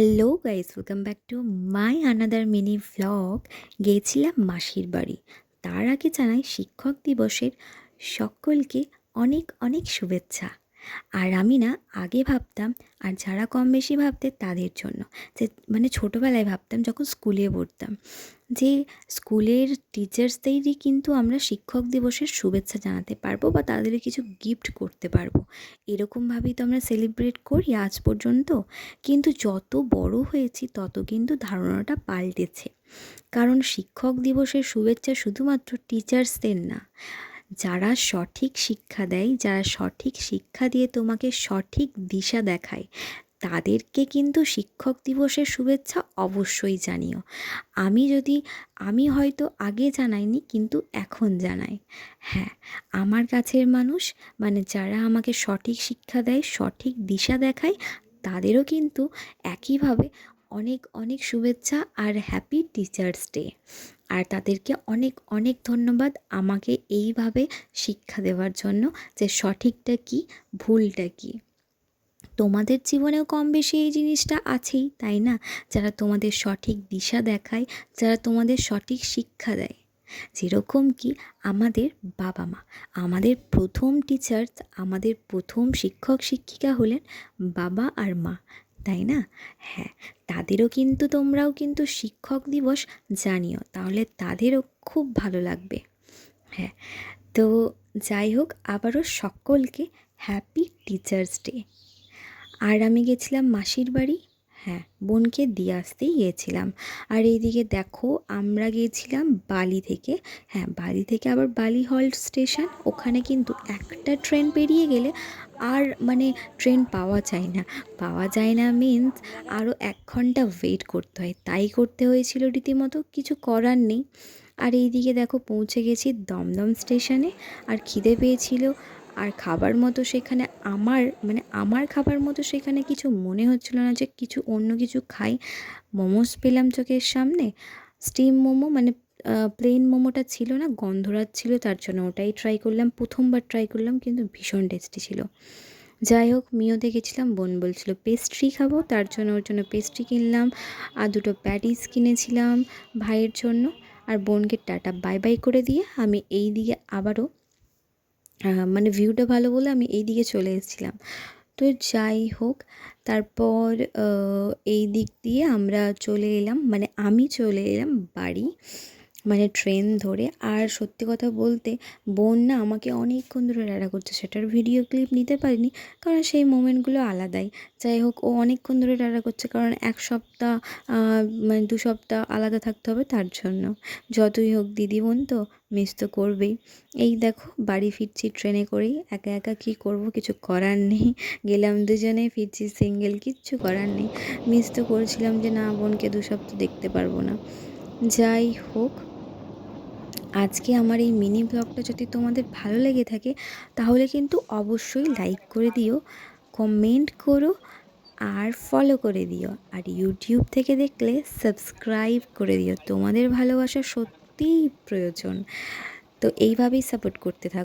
Hello guys welcome back to my another mini vlog গিয়েছিলাম মাসির বাড়ি। তার আগে জানাই শিক্ষক দিবসের সকলকে অনেক অনেক শুভেচ্ছা। আর আমি না আগে ভাবতাম, আর যারা কম বেশি ভাবতে তাদের জন্য। যে মানে ছোটোবেলায় ভাবতাম যখন স্কুলে পড়তাম যে, স্কুলের টিচার্সদেরই কিন্তু আমরা শিক্ষক দিবসের শুভেচ্ছা জানাতে পারব বা তাদের কিছু গিফট করতে পারব। এরকমভাবেই তো আমরা সেলিব্রেট করি আজ পর্যন্ত। কিন্তু যত বড় হয়েছি তত কিন্তু ধারণাটা পাল্টেছে। কারণ শিক্ষক দিবসের শুভেচ্ছা শুধুমাত্র টিচার্সদের না। যারা সঠিক শিক্ষা দেয়, যারা সঠিক শিক্ষা দিয়ে তোমাকে সঠিক দিশা দেখায়, তাদেরকে কিন্তু শিক্ষক দিবসের শুভেচ্ছা অবশ্যই জানিও। আমি যদি, আমি হয়তো আগে জানাইনি, কিন্তু এখন জানাই। হ্যাঁ আমার কাছের মানুষ মানে যারা আমাকে সঠিক শিক্ষা দেয়, সঠিক দিশা দেখায়, তাদেরও কিন্তু একইভাবে অনেক অনেক শুভেচ্ছা আর হ্যাপি টিচার্স ডে আর তাদেরকে অনেক অনেক ধন্যবাদ আমাকে এইভাবে শিক্ষা দেওয়ার জন্য যে সঠিকটা কী, ভুলটা কী। তোমাদের জীবনেও কম বেশি এই জিনিসটা আছেই, তাই না? যারা তোমাদের সঠিক দিশা দেখায়, যারা তোমাদের সঠিক শিক্ষা দেয়। যেরকম কি আমাদের বাবা মা, আমাদের প্রথম টিচার্স আমাদের প্রথম শিক্ষক, শিক্ষিকা হলেন বাবা আর মা। তাই না? হ্যাঁ তাদেরও কিন্তু তোমরাও কিন্তু শিক্ষক দিবস জানিও, তাহলে তাদেরও খুব ভালো লাগবে। হ্যাঁ তো যাই হোক, আবারও সকলকে হ্যাপি টিচার্স ডে আর আমি গেছিলাম মাসির বাড়ি। হ্যাঁ বোনকে দিয়ে আসতেই গিয়েছিলাম। আর এইদিকে দেখো, আমরা গিয়েছিলাম বালি থেকে। হ্যাঁ বালি থেকে আবার বালি হল্ট স্টেশন। ওখানে কিন্তু একটা ট্রেন পেরিয়ে গেলে আর মানে ট্রেন পাওয়া যায় না। পাওয়া যায় না মিন্স আরও এক ঘণ্টা ওয়েট করতে হয়। তাই করতে হয়েছিল রীতিমতো, কিছু করার নেই। আর এইদিকে দেখো পৌঁছে গেছি দমদম স্টেশনে আর খিদে পেয়েছিল। আর খাবার মতো সেখানে আমার মানে আমার খাবার মতো সেখানে কিছু মনে হচ্ছিল না যে কিছু অন্য কিছু খাই। মোমোস পেলাম চোখের সামনে। স্টিম মোমো মানে প্লেন মোমোটা ছিল না, গন্ধরাজ ছিল, তার জন্য ওটাই ট্রাই করলাম, প্রথমবার ট্রাই করলাম, কিন্তু ভীষণ টেস্টি ছিল। যাই হোক, মিওতে গেছিলাম, বোন বলছিল পেস্ট্রি খাব, তার জন্য ওর জন্য পেস্ট্রি কিনলাম, আর দুটো প্যাটিস কিনেছিলাম ভাইয়ের জন্য, আর বোনকে টাটা বাই বাই করে দিয়ে আমি এই দিকে আবারও মানে ভিউটা ভালো বলে আমি এই দিকে চলে এসেছিলাম। তো যাই হোক, তারপর এই দিক দিয়ে আমরা চলে এলাম মানে আমি চলে এলাম বাড়ি। মানে ট্রেন ধরে, আর সত্যি কথা বলতে বোন না আমাকে অনেকক্ষণ ধরে রাড়া করছে। সেটার ভিডিও ক্লিপ নিতে পারিনি, কারণ সেই মোমেন্টগুলো আলাদাই। যাই হোক, ও অনেকক্ষণ ধরে রাড়া করছে, কারণ এক সপ্তাহ মানে দু সপ্তাহ আলাদা থাকতে হবে তার জন্য। যতই হোক, দিদি বোন তো মিস তো করবেই। এই দেখো, বাড়ি ফিরছি ট্রেনে করেই, একা একা কী করব কিছু করার নেই। গেলাম দুজনে, ফিরছি সিঙ্গেল কিচ্ছু করার নেই। মিস তো করেছিলাম যে, না, বোনকে দু সপ্তাহ দেখতে পারব না। যাই হোক, আজকে আমার এই মিনি ব্লগটা যদি তোমাদের ভালো লেগে থাকে, তাহলে কিন্তু অবশ্যই লাইক করে দিও কমেন্ট করো আর ফলো করে দিও। আর ইউটিউব থেকে দেখলে সাবস্ক্রাইব করে দিও। তোমাদের ভালোবাসা সত্যিই প্রয়োজন। তো এইভাবেই সাপোর্ট করতে থাকো।